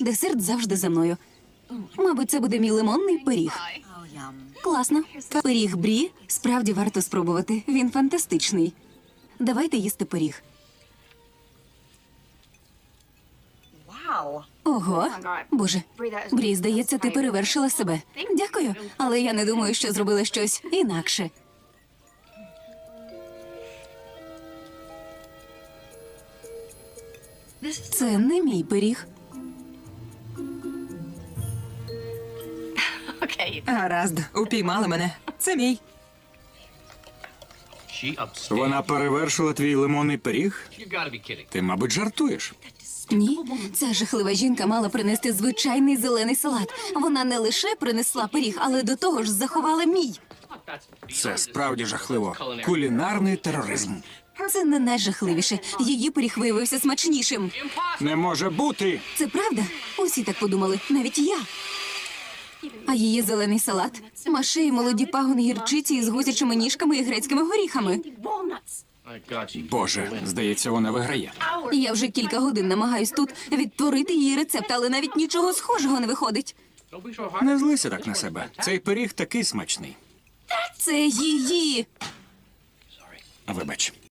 Десерт завжди за мною. Мабуть, це буде мій лимонний пиріг. Класно. Пиріг брі справді варто спробувати. Він фантастичний. Давайте їсти пиріг. Ого, боже, Брі, здається, ти перевершила себе. Дякую, але я не думаю, що зробила щось інакше. Це не мій пиріг. Гаразд, упіймали мене. Це мій. Вона перевершила твій лимонний пиріг? Ти, мабуть, жартуєш. Ні, ця жахлива жінка мала принести звичайний зелений салат. Вона не лише принесла пиріг, але до того ж заховала мій. Це справді жахливо. Кулінарний тероризм. Це не найжахливіше. Її пиріг виявився смачнішим. Не може бути. Це правда? Усі так подумали, навіть я. А її зелений салат маше і молоді пагони гірчиці із гусячими ніжками і грецькими горіхами. Боже, здається, вона виграє. Я вже кілька годин намагаюсь тут відтворити її рецепт, але навіть нічого схожого не виходить. Не злися так на себе. Цей пиріг такий смачний. Це її. Вибач.